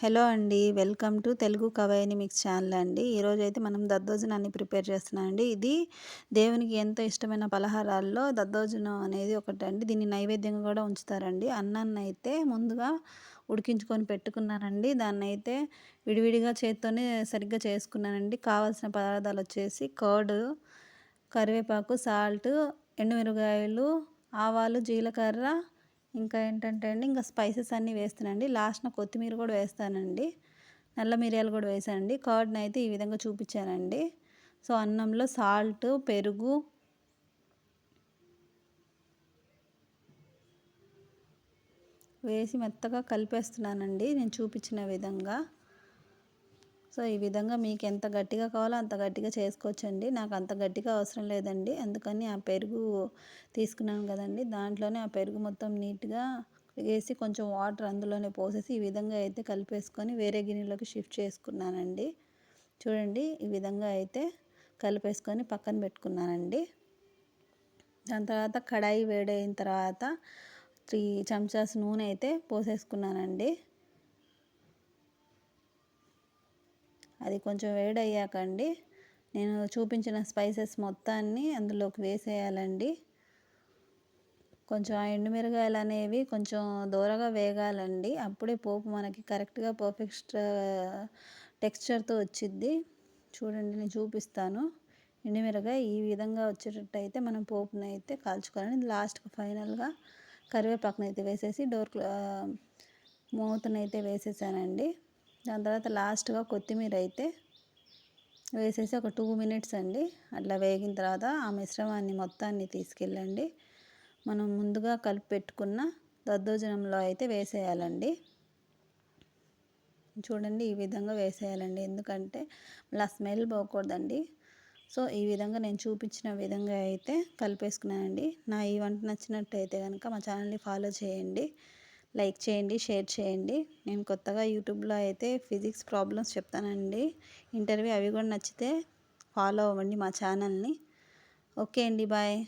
Hello అండి. Welcome to Telugu కవయని mix channel అండి. ఈరోజు అయితే మనం దద్దోజనాన్ని ప్రిపేర్ చేస్తున్నాం అండి ఇది దేవునికి ఎంతో ఇష్టమైన పలహారాల్లో దద్దోజనం అనేది ఒకటి అండి దీన్ని నైవేద్యంగా కూడా ఉంచుతారండి. అన్నాన్ని అయితే ముందుగా ఉడికించుకొని పెట్టుకున్నానండి. దాన్ని అయితే విడివిడిగా చేత్తోనే సరిగ్గా చేసుకున్నానండి. కావాల్సిన పదార్థాలు వచ్చేసి కర్డ్ కరివేపాకు సాల్ట్ ఎండుమిరగాయలు ఆవాలు జీలకర్ర ఇంకా ఏంటంటే అండి ఇంకా స్పైసెస్ అన్నీ వేస్తానండి. లాస్ట్న కొత్తిమీర కూడా వేస్తానండి. నల్ల మిరియాలు కూడా వేసానండి. కర్డ్ని అయితే ఈ విధంగా చూపించానండి. సో అన్నంలో సాల్ట్ పెరుగు. వేసి మెత్తగా కలిపేస్తున్నానండి నేను చూపించిన విధంగా. సో ఈ విధంగా మీకు ఎంత గట్టిగా కావాలో అంత గట్టిగా చేసుకోవచ్చండి. నాకు అంత గట్టిగా అవసరం లేదండి. అందుకని ఆ పెరుగు తీసుకున్నాను కదండి. దాంట్లోనే ఆ పెరుగు మొత్తం నీట్గా వేసి కొంచెం వాటర్ అందులోనే పోసేసి ఈ విధంగా అయితే కలిపేసుకొని వేరే గిన్నెలోకి షిఫ్ట్ చేసుకున్నానండి. చూడండి ఈ విధంగా అయితే కలిపేసుకొని పక్కన పెట్టుకున్నానండి. దాని తర్వాత కడాయి వేడైన తర్వాత త్రీ చెంచాస్ నూనె అయితే పోసేసుకున్నానండి. అది కొంచెం వేడయ్యాకండి. నేను చూపించిన స్పైసెస్ మొత్తాన్ని అందులోకి వేసేయాలండి. కొంచెం ఆ ఎండుమిరగాయలు అనేవి కొంచెం దూరగా వేగాలండి. అప్పుడే పోపు మనకి కరెక్ట్గా పర్ఫెక్ట్ టెక్స్చర్తో వచ్చిద్ది. చూడండి నేను చూపిస్తాను. ఎండుమిరగాయ ఈ విధంగా వచ్చేటట్టు అయితే మనం పోపుని అయితే కాల్చుకోవాలని లాస్ట్కి ఫైనల్గా కరివేపాకునైతే వేసేసి డోర్ మూతనైతే వేసేసానండి. దాని తర్వాత లాస్ట్గా కొత్తిమీర అయితే వేసేసి ఒక టూ మినిట్స్ అండి. అట్లా వేగిన తర్వాత ఆ మిశ్రమాన్ని మొత్తాన్ని తీసుకెళ్ళండి. మనం ముందుగా కలిపి పెట్టుకున్న దద్దోజనంలో అయితే వేసేయాలండి. చూడండి ఈ విధంగా వేసేయాలండి. ఎందుకంటే మళ్ళీ స్మెల్ పోకూడదండి. సో ఈ విధంగా నేను చూపించిన విధంగా అయితే కలిపేసుకున్నానండి. నా ఈ వంట నచ్చినట్టయితే కనుక మా ఛానల్ని ఫాలో చేయండి. లైక్ చేయండి షేర్ చేయండి. నేను కొత్తగా యూట్యూబ్లో అయితే ఫిజిక్స్ ప్రాబ్లమ్స్ చెప్తానండి. ఇంటర్వ్యూ అవి కూడా నచ్చితే ఫాలో అవ్వండి మా ఛానల్ని. ఓకే అండి బాయ్.